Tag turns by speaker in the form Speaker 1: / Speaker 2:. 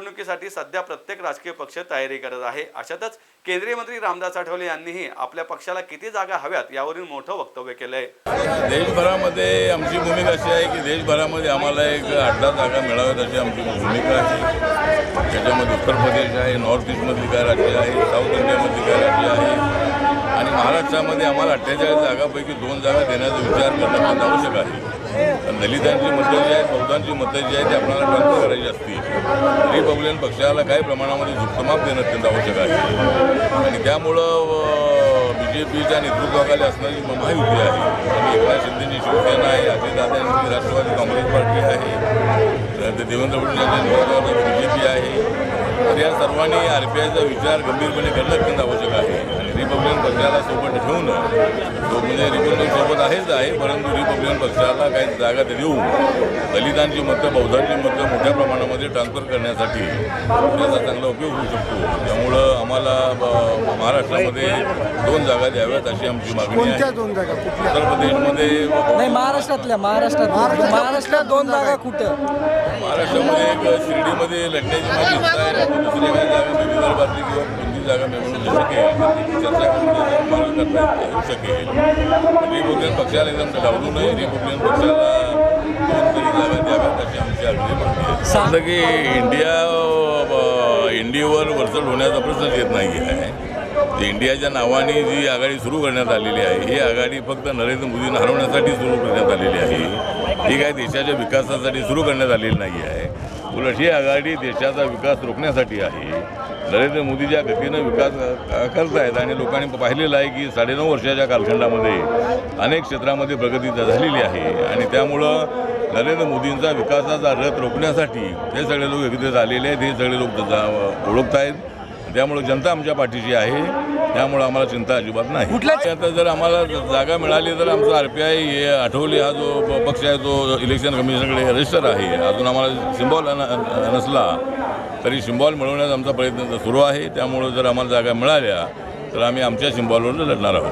Speaker 1: निवडणुकीसाठी सध्या प्रत्येक राजकीय पक्ष तयारी करत आहे. अशातच केंद्रीय मंत्री रामदास आठवले यांनीही आपल्या पक्षाला किती जागा हव्यात यावरून मोठं वक्तव्य केलं आहे
Speaker 2: देशभरामध्ये आमची भूमिका अशी आहे की देशभरामध्ये आम्हाला एक आठ दहा जागा मिळाव्यात अशी आमची भूमिका आहे. त्याच्यामध्ये उत्तर प्रदेश आहे नॉर्थ ईस्टमधली काय राज्य आहे साऊथ इंडियामधली काय राज्य आहे आणि महाराष्ट्रामध्ये आम्हाला अठ्ठेचाळीस जागापैकी दोन जागा देण्याचा विचार करणं फार आवश्यक आहे. दलितांची मतं जी आहेत बौद्धांची मतं जी आहेत ती आपल्याला प्राप्त करायची असतील. रिपब्लिकन पक्षाला काही प्रमाणामध्ये झुकतमाप देणं अत्यंत आवश्यक आहे. आणि त्यामुळं बी जे पीच्या नेतृत्वाखाली असणारी महायुती आहे आणि एकनाथ शिंदेची शिवसेना आहे अजितदादांची राष्ट्रवादी काँग्रेस पार्टी आहे देवेंद्र फडणवीस यांच्या नेतृत्वाखाली बी जे पी आहे या सर्वांनी आर पी आयचा विचार गंभीरपणे करणं अत्यंत आवश्यक आहे. आणि रिपब्लिकन पक्षाला सोबत ठेवून तो म्हणजे रिपब्लिकन सोबत आहेच आहे परंतु रिपब्लिकन पक्षाला काही जागा देऊन दलितांची मतं बौद्धांची मतं मोठ्या प्रमाणामध्ये ट्रान्सफर करण्यासाठी त्याचा चांगला उपयोग होऊ शकतो. त्यामुळं आम्हाला महाराष्ट्रामध्ये दोन जागा द्याव्यात अशी आमची मागणी
Speaker 3: कोणत्या
Speaker 2: आहे
Speaker 3: दोन जागा? कुठल्या?
Speaker 2: उत्तर प्रदेशमध्ये
Speaker 4: नाही महाराष्ट्रातल्या. महाराष्ट्रात महाराष्ट्रात दोन जागा कुठं?
Speaker 2: महाराष्ट्रामध्ये एक शिर्डीमध्ये लढण्याची माझी इच्छा आहे. दुसरी काही जागा मी विदर्भातली किंवा कोणती जागा मिळवून देऊ शकेल त्याची चर्चा करून त्याचा निर्माण करता येऊ शकेल पण रिपब्लिकन पक्षाला एकदम डावलू नये रिपब्लिकन पक्षाला दोन तरी जागा द्याव्यात अशी आमची आग्रही मागणी आहे. सांगलं की इंडिया इंडियावर वरचढ होण्याचा प्रश्नच येत नाही आहे. इंडियाच्या नावाने जी आघाडी सुरू करण्यात आलेली आहे ही आघाडी फक्त नरेंद्र मोदींना हरवण्यासाठी सुरू करण्यात आलेली आहे. ही काही देशाच्या विकासासाठी सुरू करण्यात आलेली नाही आहे. उलट ही आघाडी देशाचा विकास रोखण्यासाठी आहे. नरेंद्र मोदी ज्या गतीनं विकास करत करतायत आणि लोकांनी पाहिलेलं आहे की साडेनऊ वर्षाच्या कालखंडामध्ये अनेक क्षेत्रामध्ये प्रगती झालेली आहे. आणि त्यामुळं नरेंद्र मोदींचा विकासाचा रथ रोखण्यासाठी हे सगळे लोक एकत्रित आलेले आहेत हे सगळे लोक जा- ओळखत आहेत त्यामुळे जनता आमच्या पाठीशी आहे. त्यामुळे आम्हाला चिंता अजिबात नाही. आता जर आम्हाला जागा मिळाली तर आमचा आर पी आय हे आठवले. हा जो पक्ष आहे तो इलेक्शन कमिशनकडे रजिस्टर आहे. अजून आम्हाला सिम्बॉल नसला तरी सिम्बॉल मिळवण्याचा आमचा प्रयत्न सुरू आहे. त्यामुळे जर आम्हाला जागा मिळाल्या तर आम्ही आमच्या सिम्बॉलवर लढणार आहोत.